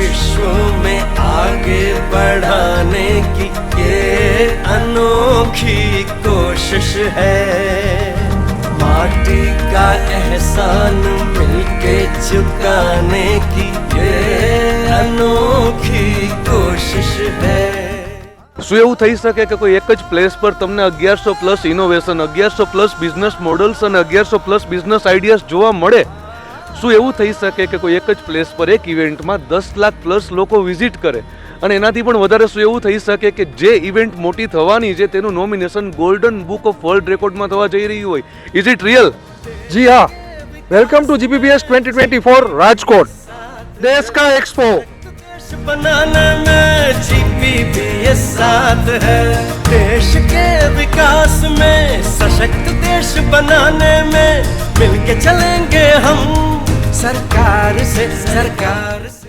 विश्व में आगे बढ़ाने की ये अनोखी कोशिश है माटी का एहसान मिलके चुकाने की ये अनोखी कोशिश है શું એવું થઈ શકે કે કોઈ એક જ પ્લેસ પર તમને અગિયારસો પ્લસ ઇનોવેશન અગિયારસો પ્લસ બિઝનેસ મોડલ્સ અને અગિયારસો પ્લસ બિઝનેસ આઈડિયાઝ જોવા મળે શું એવું થઈ શકે કે કોઈ એક જ પ્લેસ પર એક ઇવેન્ટમાં દસ લાખ પ્લસ લોકો વિઝિટ કરે અને એનાથી પણ વધારે શું એવું થઈ શકે કે જે ઇવેન્ટ મોટી થવાની છે તેનું nomination golden book of world રેકોર્ડમાં થવા જઈ રહ્યું હોય ઇઝ ઇટ રિયલ जी हाँ वेलकम टू जीपीपीएस 2024 राजकोट देश का एक्सपो देश बनाने में जीपी भी ये साथ है देश के विकास में सशक्त देश बनाने में मिलके चलेंगे हम सरकार से सरकार से